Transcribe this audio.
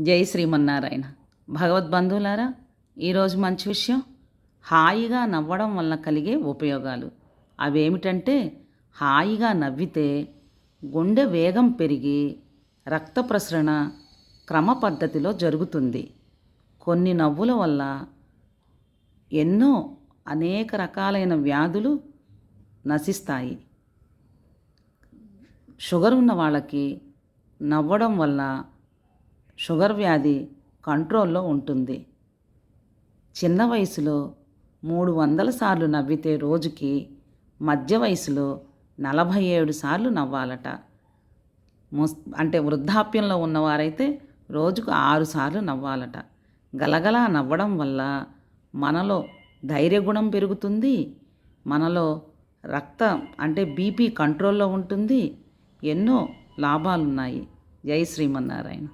జై శ్రీమన్నారాయణ. భగవద్బంధువులారా ఈరోజు మంచి విషయం హాయిగా నవ్వడం వల్ల కలిగే ఉపయోగాలు. అవేమిటంటే హాయిగా నవ్వితే గుండె వేగం పెరిగి రక్త ప్రసరణ క్రమ పద్ధతిలో జరుగుతుంది. కొన్ని నవ్వుల వల్ల ఎన్నో అనేక రకాలైన వ్యాధులు నశిస్తాయి. షుగర్ ఉన్న వాళ్ళకి నవ్వడం వల్ల షుగర్ వ్యాధి కంట్రోల్లో ఉంటుంది. చిన్న వయసులో మూడు వందల సార్లు నవ్వితే రోజుకి మధ్య వయసులో నలభై ఏడు సార్లు నవ్వాలట. ముస్ అంటే వృద్ధాప్యంలో ఉన్నవారైతే రోజుకు ఆరు సార్లు నవ్వాలట. గలగలా నవ్వడం వల్ల మనలో ధైర్యగుణం పెరుగుతుంది. మనలో రక్తం అంటే బీపీ కంట్రోల్లో ఉంటుంది. ఎన్నో లాభాలున్నాయి. జై శ్రీమన్నారాయణ.